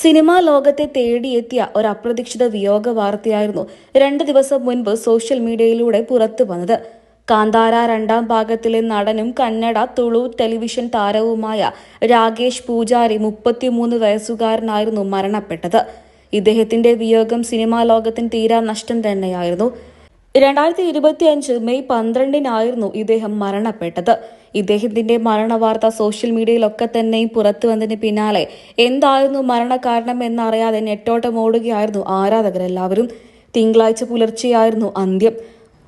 Cinema ലോകത്തെ തേടിയെത്തിയ ഒരു അപ്രതീക്ഷിത വിയോഗ വാർത്തയായിരുന്നു രണ്ട് ദിവസം മുൻപ് സോഷ്യൽ മീഡിയയിലൂടെ പുറത്തു വന്നത്. കാന്താര രണ്ടാം ഭാഗത്തിലെ നടനും കന്നഡ തുളു ടെലിവിഷൻ താരവുമായ രാകേഷ് പൂജാരി മുപ്പത്തിമൂന്ന് വയസ്സുകാരനായിരുന്നു മരണപ്പെട്ടത്. ഇദ്ദേഹത്തിന്റെ വിയോഗം സിനിമാ ലോകത്തിന് തീരാ നഷ്ടം തന്നെയായിരുന്നു. രണ്ടായിരത്തി ഇരുപത്തിയഞ്ച് മെയ് പന്ത്രണ്ടിനായിരുന്നു ഇദ്ദേഹം മരണപ്പെട്ടത്. ഇദ്ദേഹത്തിന്റെ മരണവാർത്ത സോഷ്യൽ മീഡിയയിലൊക്കെ തന്നെയും പുറത്തു വന്നതിന് പിന്നാലെ എന്തായിരുന്നു മരണകാരണം എന്നറിയാതെ നെട്ടോട്ടം ഓടുകയായിരുന്നു ആരാധകരെല്ലാവരും. തിങ്കളാഴ്ച പുലർച്ചെയായിരുന്നു അന്ത്യം.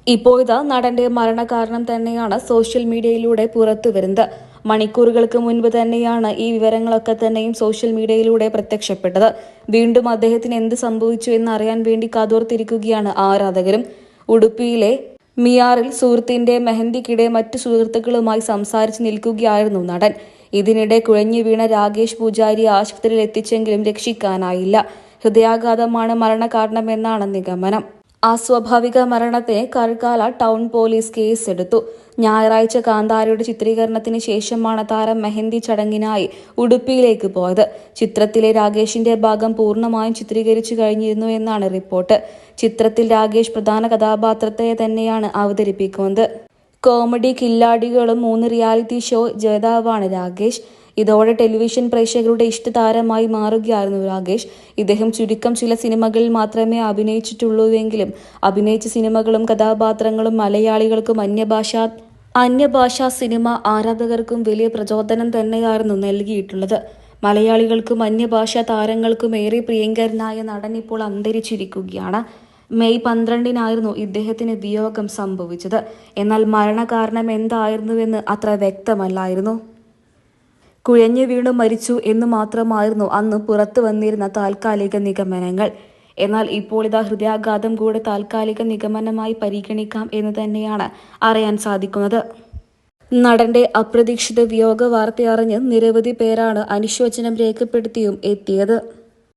ഇപ്പോൾ ഇത് നടന്റെ മരണകാരണം തന്നെയാണ് സോഷ്യൽ മീഡിയയിലൂടെ പുറത്തു വരുന്നത്. മണിക്കൂറുകൾക്ക് മുൻപ് തന്നെയാണ് ഈ വിവരങ്ങളൊക്കെ തന്നെയും സോഷ്യൽ മീഡിയയിലൂടെ പ്രത്യക്ഷപ്പെട്ടത്. വീണ്ടും അദ്ദേഹത്തിന് എന്ത് സംഭവിച്ചു എന്നറിയാൻ വേണ്ടി കാതോർത്തിരിക്കുകയാണ് ആരാധകരും. ഉടുപ്പിയിലെ മിയാറിൽ സുഹൃത്തിന്റെ മെഹന്തിക്കിടെ മറ്റു സുഹൃത്തുക്കളുമായി സംസാരിച്ചു നിൽക്കുകയായിരുന്നു നടൻ. ഇതിനിടെ കുഴഞ്ഞു വീണ രാകേഷ് പൂജാരി ആശുപത്രിയിൽ എത്തിച്ചെങ്കിലും രക്ഷിക്കാനായില്ല. ഹൃദയാഘാതമാണ് മരണകാരണമെന്നാണ് നിഗമനം. അസ്വാഭാവിക മരണത്തെ കർക്കാല ടൗൺ പോലീസ് കേസെടുത്തു. ഞായറാഴ്ച കാന്താരയുടെ ചിത്രീകരണത്തിന് ശേഷമാണ് താരം മെഹന്തി ചടങ്ങിനായി ഉടുപ്പിയിലേക്ക് പോയത്. ചിത്രത്തിലെ രാകേഷിന്റെ ഭാഗം പൂർണമായും ചിത്രീകരിച്ചു കഴിഞ്ഞിരുന്നു എന്നാണ് റിപ്പോർട്ട്. ചിത്രത്തിൽ രാകേഷ് പ്രധാന കഥാപാത്രത്തെ തന്നെയാണ് അവതരിപ്പിക്കുന്നത്. കോമഡി കില്ലാടികളും മൂന്ന് റിയാലിറ്റി ഷോ ജേതാവാണ് രാകേഷ്. ഇതോടെ ടെലിവിഷൻ പ്രേക്ഷകരുടെ ഇഷ്ടതാരമായി മാറുകയായിരുന്നു രാകേഷ്. ഇദ്ദേഹം ചുരുക്കം ചില സിനിമകളിൽ മാത്രമേ അഭിനയിച്ചിട്ടുള്ളൂവെങ്കിലും അഭിനയിച്ച സിനിമകളും കഥാപാത്രങ്ങളും മലയാളികൾക്കും അന്യഭാഷാ അന്യഭാഷാ സിനിമ ആരാധകർക്കും വലിയ പ്രചോദനം തന്നെയായിരുന്നു നൽകിയിട്ടുള്ളത്. മലയാളികൾക്കും അന്യഭാഷാ താരങ്ങൾക്കും ഏറെ പ്രിയങ്കരനായ നടൻ ഇപ്പോൾ അന്തരിച്ചിരിക്കുകയാണ്. മെയ് പന്ത്രണ്ടിനായിരുന്നു ഇദ്ദേഹത്തിന് വിയോഗം സംഭവിച്ചത്. എന്നാൽ മരണകാരണം എന്തായിരുന്നുവെന്ന് അത്ര വ്യക്തമല്ലായിരുന്നു. കുഴഞ്ഞു വീണു മരിച്ചു എന്ന് മാത്രമായിരുന്നു അന്ന് പുറത്തു വന്നിരുന്ന താൽക്കാലിക നിഗമനങ്ങൾ. എന്നാൽ ഇപ്പോൾ ഇതാ ഹൃദയാഘാതം കൂടെ താൽക്കാലിക നിഗമനമായി പരിഗണിക്കാം എന്ന് തന്നെയാണ് അറിയാൻ സാധിക്കുന്നത്. നടന്റെ അപ്രതീക്ഷിത വിയോഗ വാർത്തയറിഞ്ഞ് നിരവധി പേരാണ് അനുശോചനം രേഖപ്പെടുത്തിയും എത്തിയത്.